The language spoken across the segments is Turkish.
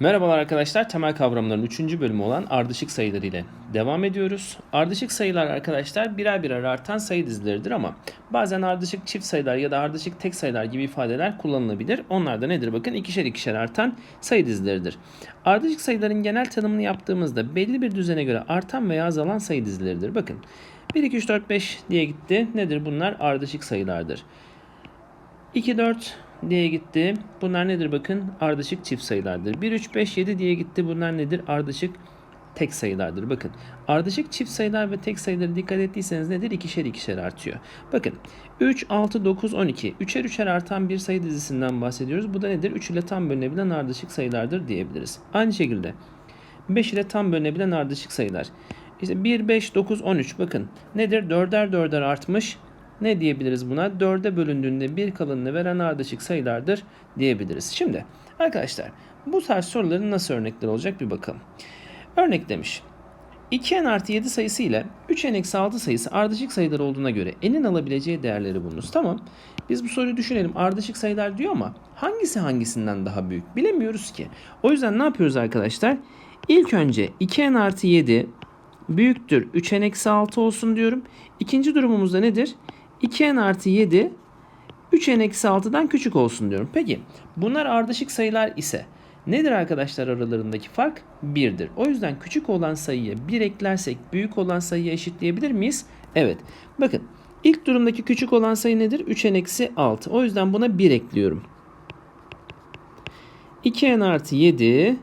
Merhabalar arkadaşlar. Temel kavramların 3. bölümü olan ardışık sayılar ile devam ediyoruz. Ardışık sayılar arkadaşlar birer birer artan sayı dizileridir ama bazen ardışık çift sayılar ya da ardışık tek sayılar gibi ifadeler kullanılabilir. Onlar da nedir bakın ikişer ikişer artan sayı dizileridir. Ardışık sayıların genel tanımını yaptığımızda belli bir düzene göre artan veya azalan sayı dizileridir. Bakın 1, 2, 3, 4, 5 diye gitti. Nedir bunlar? Ardışık sayılardır. 2, 4 diye gitti. Bunlar nedir bakın? Ardışık çift sayılardır. 1, 3, 5, 7 diye gitti. Bunlar nedir? Ardışık tek sayılardır. Bakın ardışık çift sayılar ve tek sayıları dikkat ettiyseniz nedir? İkişer ikişer artıyor. Bakın 3, 6, 9, 12. Üçer üçer artan bir sayı dizisinden bahsediyoruz. Bu da nedir? 3 ile tam bölünebilen ardışık sayılardır diyebiliriz. Aynı şekilde 5 ile tam bölünebilen ardışık sayılar. İşte 1, 5, 9, 13 bakın nedir? Dörder dörder artmış. Ne diyebiliriz buna? 4'e bölündüğünde bir kalanını veren ardışık sayılardır diyebiliriz. Şimdi arkadaşlar bu tarz soruların nasıl örnekler olacak bir bakalım. Örnek demiş. 2n artı 7 sayısı ile 3n eksi 6 sayısı ardışık sayılar olduğuna göre n'in alabileceği değerleri bulunuz. Tamam. Biz bu soruyu düşünelim. Ardışık sayılar diyor ama hangisi hangisinden daha büyük? Bilemiyoruz ki. O yüzden ne yapıyoruz arkadaşlar? İlk önce 2n artı 7 büyüktür 3n eksi 6 olsun diyorum. İkinci durumumuzda nedir? 2n artı 7 3n eksi 6'dan küçük olsun diyorum. Peki bunlar ardışık sayılar ise nedir arkadaşlar aralarındaki fark? 1'dir. O yüzden küçük olan sayıya 1 eklersek büyük olan sayıya eşitleyebilir miyiz? Evet. Bakın ilk durumdaki küçük olan sayı nedir? 3n eksi 6. O yüzden buna 1 ekliyorum. 2n artı 7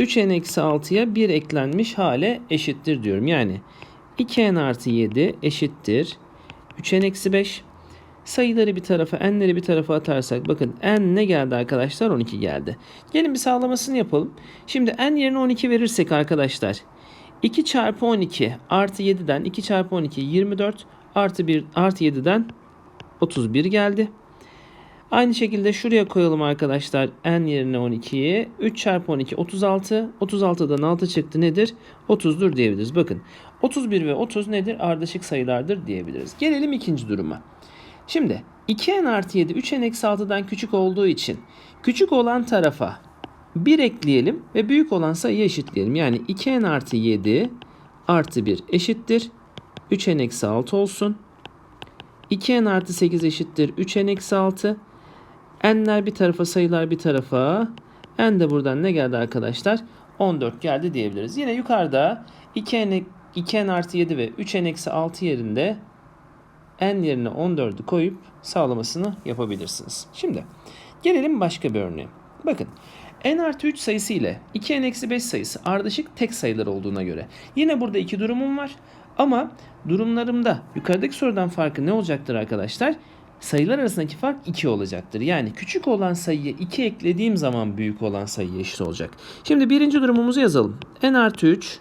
3n eksi 6'ya 1 eklenmiş hale eşittir diyorum. Yani 2n artı 7 eşittir 3n eksi 5. Sayıları bir tarafa, n'leri bir tarafa atarsak bakın n ne geldi arkadaşlar? 12 geldi. Gelin bir sağlamasını yapalım. Şimdi n yerine 12 verirsek arkadaşlar 2 çarpı 12 artı 7'den 2 çarpı 12 24 artı 1 artı 7'den 31 geldi. Aynı şekilde şuraya koyalım arkadaşlar n yerine 12'yi. 3 çarpı 12 36. 36'dan 6 çıktı nedir? 30'dur diyebiliriz. Bakın 31 ve 30 nedir? Ardışık sayılardır diyebiliriz. Gelelim ikinci duruma. Şimdi 2n artı 7 3n eksi 6'dan küçük olduğu için küçük olan tarafa 1 ekleyelim ve büyük olan sayıyı eşitleyelim. Yani 2n artı 7 artı 1 eşittir. 3n eksi 6 olsun. 2n artı 8 eşittir 3n eksi 6. n'ler bir tarafa sayılar bir tarafa. n de buradan ne geldi arkadaşlar? 14 geldi diyebiliriz. Yine yukarıda 2n, 2n artı 7 ve 3n eksi 6 yerinde n yerine 14'ü koyup sağlamasını yapabilirsiniz. Şimdi gelelim başka bir örneğe. Bakın n artı 3 sayısı ile 2n eksi 5 sayısı ardışık tek sayılar olduğuna göre. Yine burada iki durumum var. Ama durumlarımda yukarıdaki sorudan farkı ne olacaktır arkadaşlar? Sayılar arasındaki fark 2 olacaktır. Yani küçük olan sayıya 2 eklediğim zaman büyük olan sayıya eşit olacak. Şimdi birinci durumumuzu yazalım. n artı 3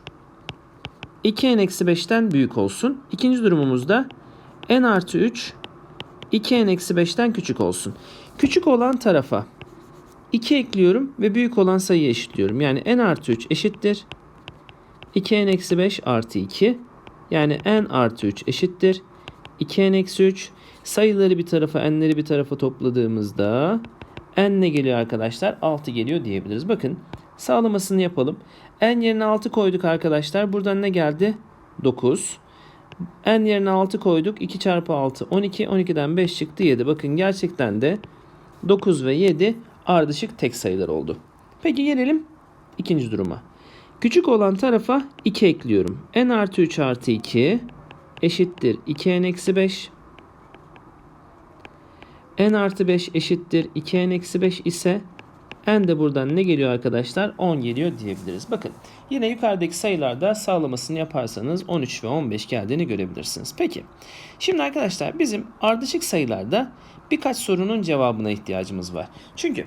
2n eksi 5'ten büyük olsun. İkinci durumumuzda n artı 3 2n eksi 5'ten küçük olsun. Küçük olan tarafa 2 ekliyorum ve büyük olan sayıyı eşitliyorum. Yani n artı 3 eşittir. 2n eksi 5 artı 2. Yani n artı 3 eşittir. 2n eksi 3. Sayıları bir tarafa n'leri bir tarafa topladığımızda n ne geliyor arkadaşlar? 6 geliyor diyebiliriz. Bakın sağlamasını yapalım. N yerine 6 koyduk arkadaşlar. Buradan ne geldi? 9. n yerine 6 koyduk. 2 çarpı 6 12. 12'den 5 çıktı 7. Bakın gerçekten de 9 ve 7 ardışık tek sayılar oldu. Peki gelelim ikinci duruma. Küçük olan tarafa 2 ekliyorum. n artı 3 artı 2 eşittir 2n eksi 5. n artı 5 eşittir 2n eksi 5 ise n de buradan ne geliyor arkadaşlar? 10 geliyor diyebiliriz. Bakın yine yukarıdaki sayılarda sağlamasını yaparsanız 13 ve 15 geldiğini görebilirsiniz. Peki şimdi arkadaşlar bizim ardışık sayılarda birkaç sorunun cevabına ihtiyacımız var. Çünkü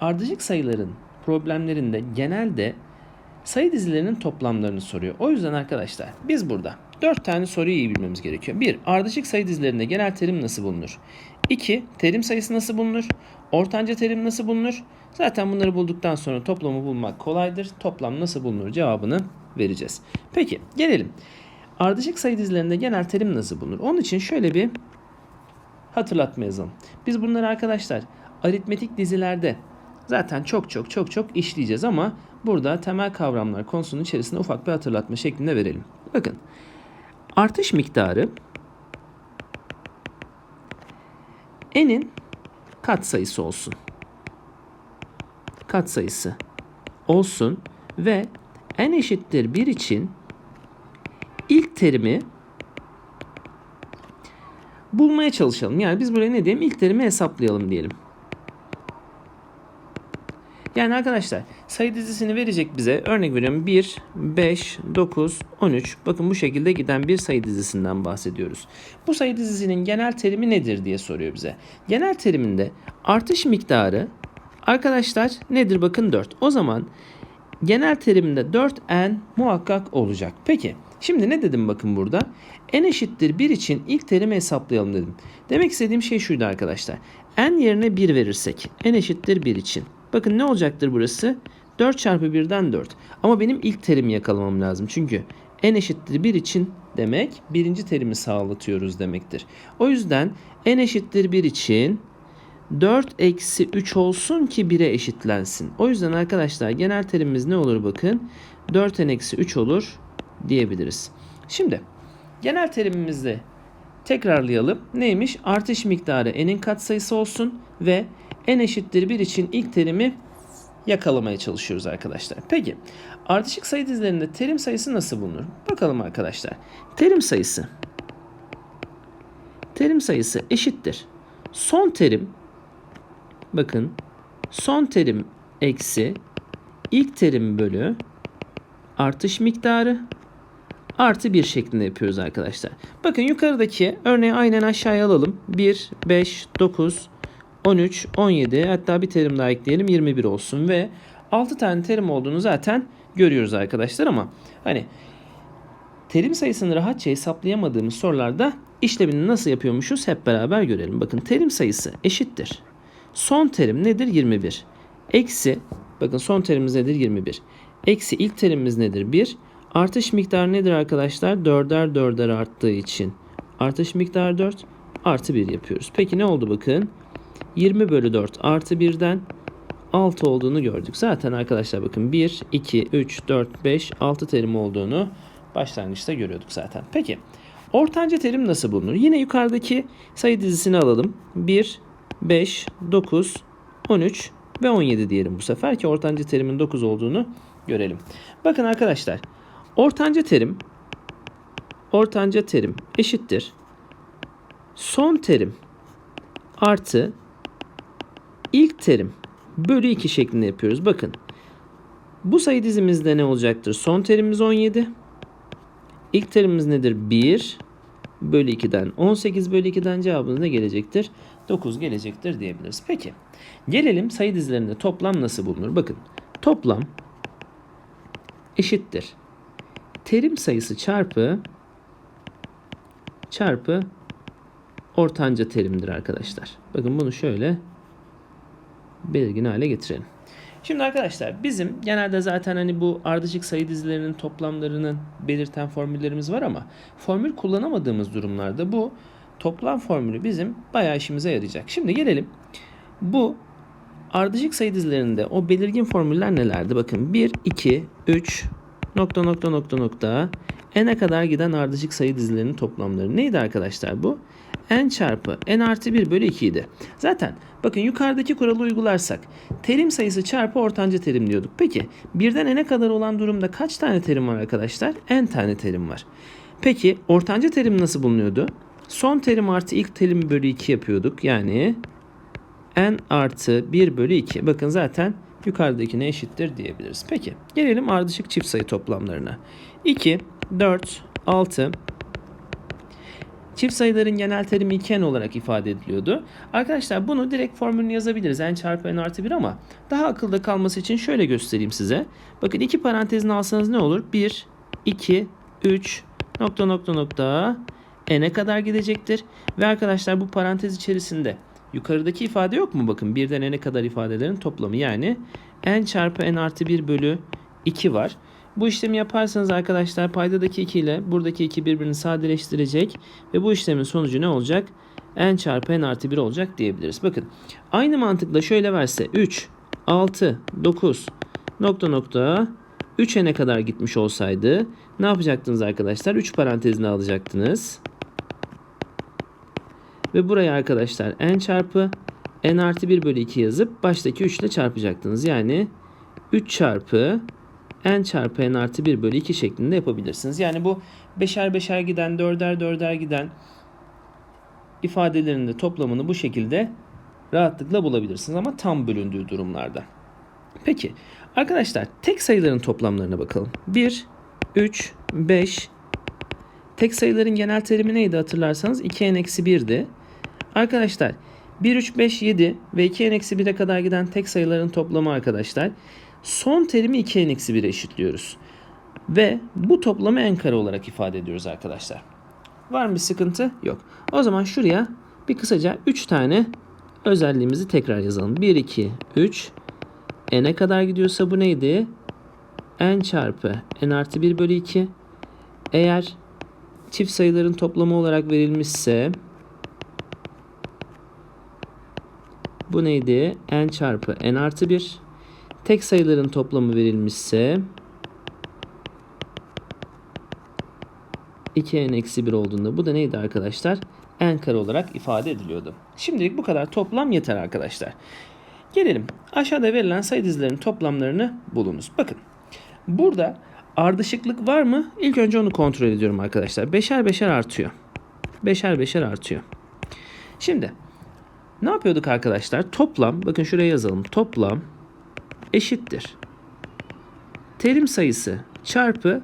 ardışık sayıların problemlerinde genelde sayı dizilerinin toplamlarını soruyor. O yüzden arkadaşlar biz burada 4 tane soruyu iyi bilmemiz gerekiyor. 1. Ardışık sayı dizilerinde genel terim nasıl bulunur? 2. Terim sayısı nasıl bulunur? Ortanca terim nasıl bulunur? Zaten bunları bulduktan sonra toplamı bulmak kolaydır. Toplam nasıl bulunur cevabını vereceğiz. Peki gelelim. Ardışık sayı dizilerinde genel terim nasıl bulunur? Onun için şöyle bir hatırlatma yazalım. Biz bunları arkadaşlar aritmetik dizilerde zaten çok çok çok çok işleyeceğiz ama burada temel kavramlar konusunun içerisinde ufak bir hatırlatma şeklinde verelim. Bakın artış miktarı n'in katsayısı olsun. Katsayısı olsun ve n eşittir 1 için ilk terimi bulmaya çalışalım. Yani biz buraya ne diyelim? İlk terimi hesaplayalım diyelim. Yani arkadaşlar sayı dizisini verecek bize. Örnek veriyorum 1, 5, 9, 13. Bakın bu şekilde giden bir sayı dizisinden bahsediyoruz. Bu sayı dizisinin genel terimi nedir diye soruyor bize. Genel teriminde artış miktarı arkadaşlar nedir? Bakın 4. O zaman genel teriminde 4n muhakkak olacak. Peki şimdi ne dedim bakın burada? n eşittir 1 için ilk terimi hesaplayalım dedim. Demek istediğim şey şuydu arkadaşlar. n yerine 1 verirsek n eşittir 1 için. Bakın ne olacaktır burası? 4 çarpı 1'den 4. Ama benim ilk terimi yakalamam lazım. Çünkü n eşittir 1 için demek birinci terimi sağlatıyoruz demektir. O yüzden n eşittir 1 için 4 eksi 3 olsun ki 1'e eşitlensin. O yüzden arkadaşlar genel terimimiz ne olur bakın. 4n eksi 3 olur diyebiliriz. Şimdi genel terimimizde tekrarlayalım. Neymiş? Artış miktarı n'in katsayısı olsun ve n eşittir 1 için ilk terimi yakalamaya çalışıyoruz arkadaşlar. Peki ardışık sayı dizilerinde terim sayısı nasıl bulunur? Bakalım arkadaşlar. Terim sayısı terim sayısı eşittir. Son terim bakın son terim eksi ilk terim bölü artış miktarı artı 1 şeklinde yapıyoruz arkadaşlar. Bakın yukarıdaki örneği aynen aşağıya alalım. 1, 5, 9, 13, 17 hatta bir terim daha ekleyelim 21 olsun ve 6 tane terim olduğunu zaten görüyoruz arkadaşlar ama hani terim sayısını rahatça hesaplayamadığımız sorularda işlemini nasıl yapıyormuşuz hep beraber görelim. Bakın terim sayısı eşittir. Son terim nedir? 21. Eksi bakın son terimimiz nedir? 21. Eksi ilk terimimiz nedir? 1. Artış miktarı nedir arkadaşlar? 4'er 4'er arttığı için. Artış miktarı 4 artı 1 yapıyoruz. Peki ne oldu bakın? 20 bölü 4 artı 1'den 6 olduğunu gördük. Zaten arkadaşlar bakın 1, 2, 3, 4, 5, 6 terim olduğunu başlangıçta görüyorduk zaten. Peki ortanca terim nasıl bulunur? Yine yukarıdaki sayı dizisini alalım. 1, 5, 9, 13 ve 17 diyelim bu sefer ki ortanca terimin 9 olduğunu görelim. Bakın arkadaşlar ortanca terim ortanca terim eşittir. Son terim artı ilk terim bölü 2 şeklinde yapıyoruz. Bakın bu sayı dizimizde ne olacaktır? Son terimimiz 17. İlk terimimiz nedir? 1 bölü 2'den 18 bölü 2'den cevabımız ne gelecektir? 9 gelecektir diyebiliriz. Peki gelelim sayı dizilerinde toplam nasıl bulunur? Bakın toplam eşittir. Terim sayısı çarpı çarpı ortanca terimdir arkadaşlar. Bakın bunu şöyle belirgin hale getirelim. Şimdi arkadaşlar bizim genelde zaten hani bu ardışık sayı dizilerinin toplamlarını belirten formüllerimiz var ama formül kullanamadığımız durumlarda bu toplam formülü bizim bayağı işimize yarayacak. Şimdi gelelim bu ardışık sayı dizilerinde o belirgin formüller nelerdi? Bakın 1, 2, 3, nokta nokta nokta nokta n'e kadar giden ardışık sayı dizilerinin toplamları. Neydi arkadaşlar bu? n çarpı n artı 1 bölü 2 idi. Zaten bakın yukarıdaki kuralı uygularsak terim sayısı çarpı ortanca terim diyorduk. Peki birden n'e kadar olan durumda kaç tane terim var arkadaşlar? n tane terim var. Peki ortanca terim nasıl bulunuyordu? Son terim artı ilk terim bölü 2 yapıyorduk. Yani n artı 1 bölü 2. Bakın zaten yukarıdakine eşittir diyebiliriz. Peki gelelim ardışık çift sayı toplamlarına. 2, 4, 6, Çift sayıların genel terimi 2n olarak ifade ediliyordu. Arkadaşlar bunu direkt formülünü yazabiliriz. n çarpı n artı 1 ama daha akılda kalması için şöyle göstereyim size. Bakın iki parantezini alsanız ne olur? 1, 2, 3, nokta nokta nokta n'e kadar gidecektir. Ve arkadaşlar bu parantez içerisinde yukarıdaki ifade yok mu? Bakın birden n'e kadar ifadelerin toplamı yani n çarpı n artı 1 bölü 2 var. Bu işlemi yaparsanız arkadaşlar paydadaki 2 ile buradaki 2 birbirini sadeleştirecek ve bu işlemin sonucu ne olacak? n çarpı n artı 1 olacak diyebiliriz. Bakın aynı mantıkla şöyle verse 3, 6, 9 nokta nokta 3'e ne kadar gitmiş olsaydı ne yapacaktınız arkadaşlar? 3 parantezine alacaktınız. Ve buraya arkadaşlar n çarpı n artı 1 bölü 2 yazıp baştaki 3 ile çarpacaktınız. Yani 3 çarpı n çarpı n artı 1 bölü 2 şeklinde yapabilirsiniz. Yani bu beşer beşer giden, dörder dörder giden ifadelerin de toplamını bu şekilde rahatlıkla bulabilirsiniz ama tam bölündüğü durumlarda. Peki arkadaşlar tek sayıların toplamlarına bakalım. 1, 3, 5. Tek sayıların genel terimi neydi hatırlarsanız 2n-1'di. Arkadaşlar 1, 3, 5, 7 ve 2n-1'e kadar giden tek sayıların toplamı arkadaşlar. Son terimi 2n-1'e eşitliyoruz. Ve bu toplamı n kare olarak ifade ediyoruz arkadaşlar. Var mı bir sıkıntı? Yok. O zaman şuraya bir kısaca 3 tane özelliğimizi tekrar yazalım. 1, 2, 3. n'e kadar gidiyorsa bu neydi? n çarpı n artı 1 bölü 2. Eğer çift sayıların toplamı olarak verilmişse bu neydi? n çarpı n artı 1. Tek sayıların toplamı verilmişse 2n eksi 1 olduğunda bu da neydi arkadaşlar? n kare olarak ifade ediliyordu. Şimdilik bu kadar toplam yeter arkadaşlar. Gelelim aşağıda verilen sayı dizilerinin toplamlarını bulunuz. Bakın burada ardışıklık var mı? İlk önce onu kontrol ediyorum arkadaşlar. Beşer beşer artıyor. Beşer beşer artıyor. Şimdi ne yapıyorduk arkadaşlar? Toplam bakın şuraya yazalım. Toplam eşittir. Terim sayısı çarpı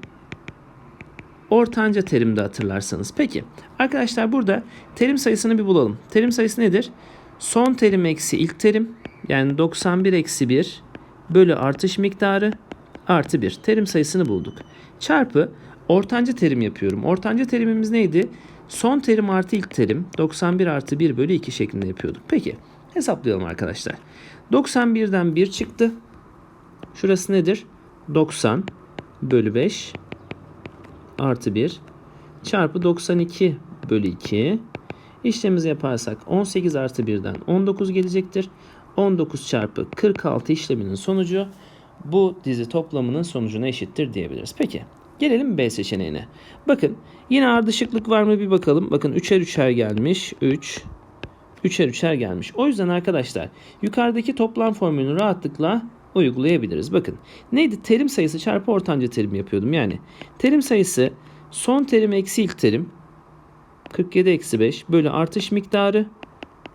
ortanca terimde hatırlarsanız. Peki arkadaşlar burada terim sayısını bir bulalım. Terim sayısı nedir? Son terim eksi ilk terim yani 91 eksi 1 bölü artış miktarı artı 1. Terim sayısını bulduk. Çarpı ortanca terim yapıyorum. Ortanca terimimiz neydi? Son terim artı ilk terim 91 artı 1 bölü 2 şeklinde yapıyorduk. Peki hesaplayalım arkadaşlar. 91'den 1 çıktı. Şurası nedir? 90 bölü 5 artı 1 çarpı 92 bölü 2 işlemimizi yaparsak 18 artı 1'den 19 gelecektir. 19 çarpı 46 işleminin sonucu bu dizi toplamının sonucuna eşittir diyebiliriz. Peki gelelim B seçeneğine. Bakın yine ardışıklık var mı bir bakalım. Bakın 3'er 3'er gelmiş. 3 3'er 3'er gelmiş. O yüzden arkadaşlar yukarıdaki toplam formülünü rahatlıkla uygulayabiliriz. Bakın neydi? Terim sayısı çarpı ortanca terim yapıyordum. Yani terim sayısı son terim eksi ilk terim 47 eksi 5 bölü artış miktarı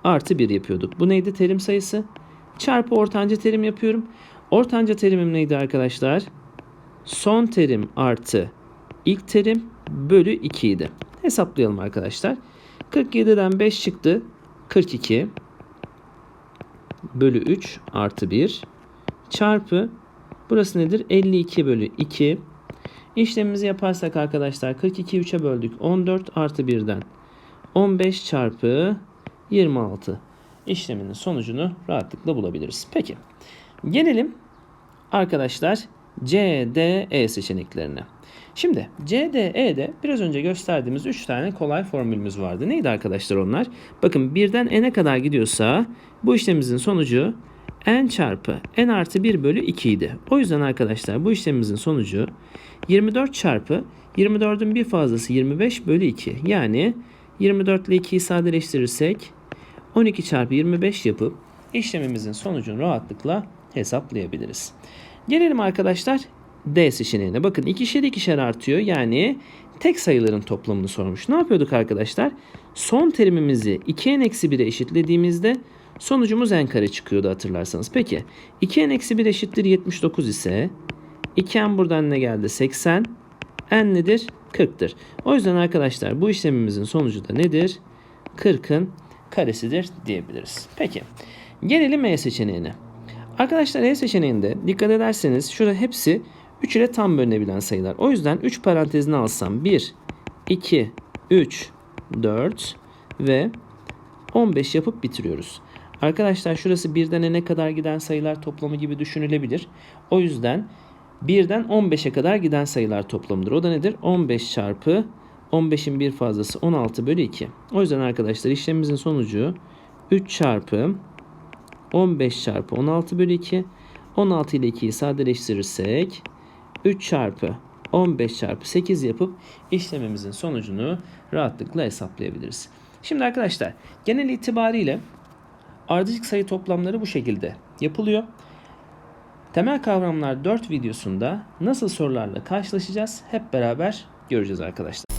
artı 1 yapıyorduk. Bu neydi? Terim sayısı. Çarpı ortanca terim yapıyorum. Ortanca terimim neydi arkadaşlar? Son terim artı ilk terim bölü 2 idi. Hesaplayalım arkadaşlar. 47'den 5 çıktı. 42 bölü 3 artı 1 çarpı burası nedir? 52 bölü 2 İşlemimizi yaparsak arkadaşlar 42 3'e böldük. 14 artı 1'den 15 çarpı 26 işleminin sonucunu rahatlıkla bulabiliriz. Peki gelelim arkadaşlar C, D, E seçeneklerine. Şimdi C, D, E'de biraz önce gösterdiğimiz 3 tane kolay formülümüz vardı. Neydi arkadaşlar onlar? Bakın birden n'e kadar gidiyorsa bu işlemimizin sonucu n çarpı n artı 1 bölü 2 idi. O yüzden arkadaşlar bu işlemimizin sonucu 24 çarpı 24'ün bir fazlası 25 bölü 2. Yani 24 ile 2'yi sadeleştirirsek 12 çarpı 25 yapıp işlemimizin sonucunu rahatlıkla hesaplayabiliriz. Gelelim arkadaşlar D seçeneğine. Bakın ikişer ikişer artıyor. Yani tek sayıların toplamını sormuş. Ne yapıyorduk arkadaşlar? Son terimimizi 2n-1'e eşitlediğimizde sonucumuz n kare çıkıyordu hatırlarsanız. Peki 2n-1 eşittir 79 ise 2n buradan ne geldi? 80. n nedir? 40'tır. O yüzden arkadaşlar bu işlemimizin sonucu da nedir? 40'ın karesidir diyebiliriz. Peki gelelim E seçeneğine. Arkadaşlar E seçeneğinde dikkat ederseniz şurada hepsi 3 ile tam bölünebilen sayılar. O yüzden 3 parantezini alsam 1, 2, 3, 4 ve 15 yapıp bitiriyoruz. Arkadaşlar şurası birden ne kadar giden sayılar toplamı gibi düşünülebilir. O yüzden birden 15'e kadar giden sayılar toplamıdır. O da nedir? 15 çarpı 15'in bir fazlası 16 bölü 2. O yüzden arkadaşlar işlemimizin sonucu 3 çarpı 15 çarpı 16 bölü 2. 16 ile 2'yi sadeleştirirsek 3 çarpı 15 çarpı 8 yapıp işlemimizin sonucunu rahatlıkla hesaplayabiliriz. Şimdi arkadaşlar genel itibariyle ardışık sayı toplamları bu şekilde yapılıyor. Temel kavramlar 4 videosunda nasıl sorularla karşılaşacağız hep beraber göreceğiz arkadaşlar.